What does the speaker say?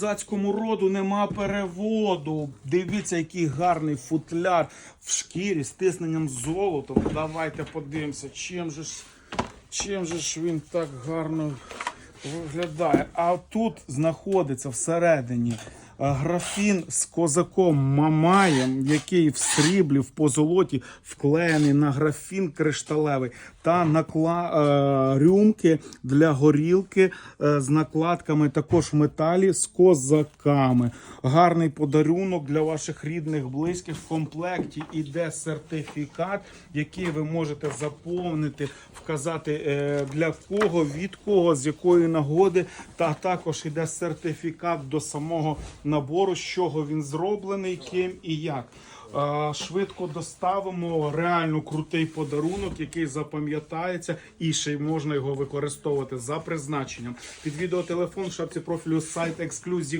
Козацькому роду нема переводу. Дивіться, який гарний футляр в шкірі з тисненням золотом. Давайте подивимося, чим же ж, чим же ж він так гарно виглядає. А тут знаходиться всередині графін з козаком Мамаєм, який в сріблі, в позолоті вклеєний на графін кришталевий та накла... е, рюмки для горілки е, з накладками також металі з козаками. Гарний подарунок для ваших рідних, близьких. В комплекті іде сертифікат, який ви можете заповнити, вказати е, для кого, від кого, з якої нагоди. Та також іде сертифікат до самого набору, з чого він зроблений, ким і як. Швидко доставимо реально крутий подарунок, який запам'ятається, і ще й можна його використовувати за призначенням. Під відео телефон в шапці профілю сайт ексклюзів.